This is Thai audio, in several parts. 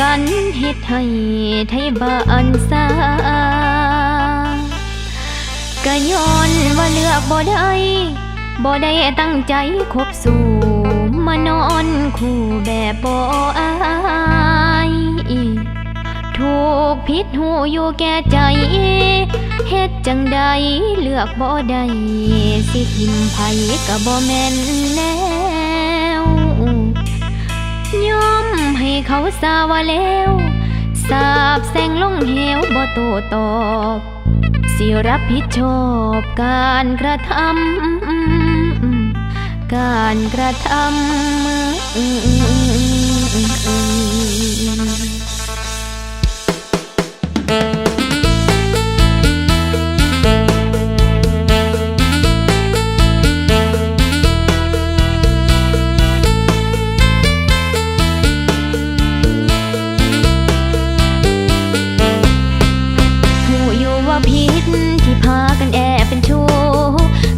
กันเฮ็ดให้ไทยบ้านซาก็ย้อนว่าเลือกบ่ได้บ่ได้ตั้งใจคบสู่มานอนคู่แบบบ่อายถูกผิดหูอยู่แก่ใจเฮ็ดจังใดเลือกบ่ได้สิทิมไผก็บ่แม่นแน เขาสาว่าแล้วสาบแสงลงเหวบ่โตตอบสิรับผิดชอบการกระทำการกระทำ อยู่ว่าผิดที่พากันแอบเป็นชู้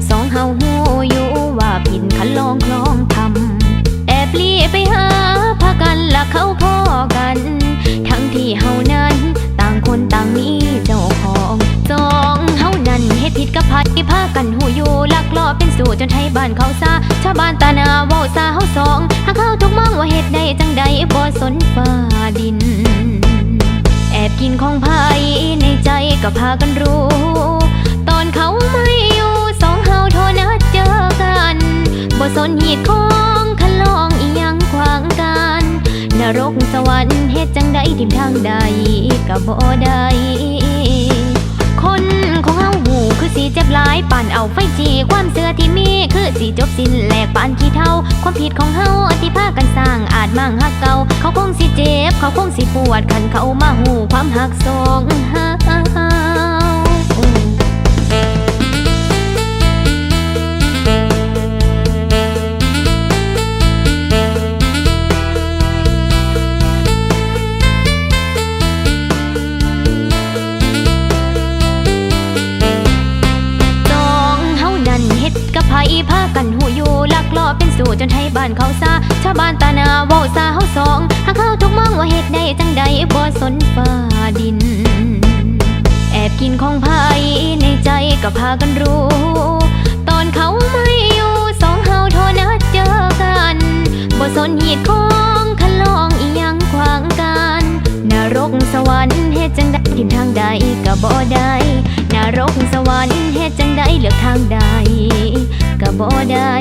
สองเฮาหูอยู่ว่าผิดคันลองคลองทำแอบลีไปหาพากันละเขาพ่อกัน ทั้งที่เฮานั้นต่างคนต่างมีเจ้าของสองเฮานั้นเฮ็ดผิดกับพัดที่พากันหูอยู่ลักลอบเป็นสู่จนไทยบ้านเขาซาชาวบ้านตาหนาเว้าซาเฮาสองหากเขาทุกมองว่าเฮ็ดได้จังใดบ่สนฟ้า กินของภายในใจก็พากันรู้ ตอนเขาไม่อยู่สองเฮาโทรนัดเจอกันบ่สนหีดของคันลองอียังขวางกันนรกสวรรค์เฮ็ดจังใดทิมทางใดก็บ่ได้คนของเฮาหูคือสีเจ็บหลายปานเอาไฟจีความเสือที่มีคือสีจบสิ้นแหลกปานขี้เท่า ความผิดของเฮาที่พากันสร้า มั่งฮักเก่าเขาคงสิเจ็บ เขาคงสิปวดคันเขามาหูความหักสองเฮาสองเฮานั่นเฮ็ดกับไผพา จนไทยบ้านเขาซาชาวบ้านตาหนาเว้าซาเฮาสองหากเขาทุกมองว่าเฮ็ดได้จังใดบ่สนฟ้าดิน แอบกินของไผในใจก็พากันรู้ ตอนเขาไม่อยู่สองเฮาโทรนัดเจอกันบ่สนหีดของคันลองอีหยังขวางกันนรกสวรรค์เฮ็ดจังใดทิมทางใดก็บ่ได้นรกสวรรค์เฮ็ดจังใดเลือกทางใดก็บ่ได้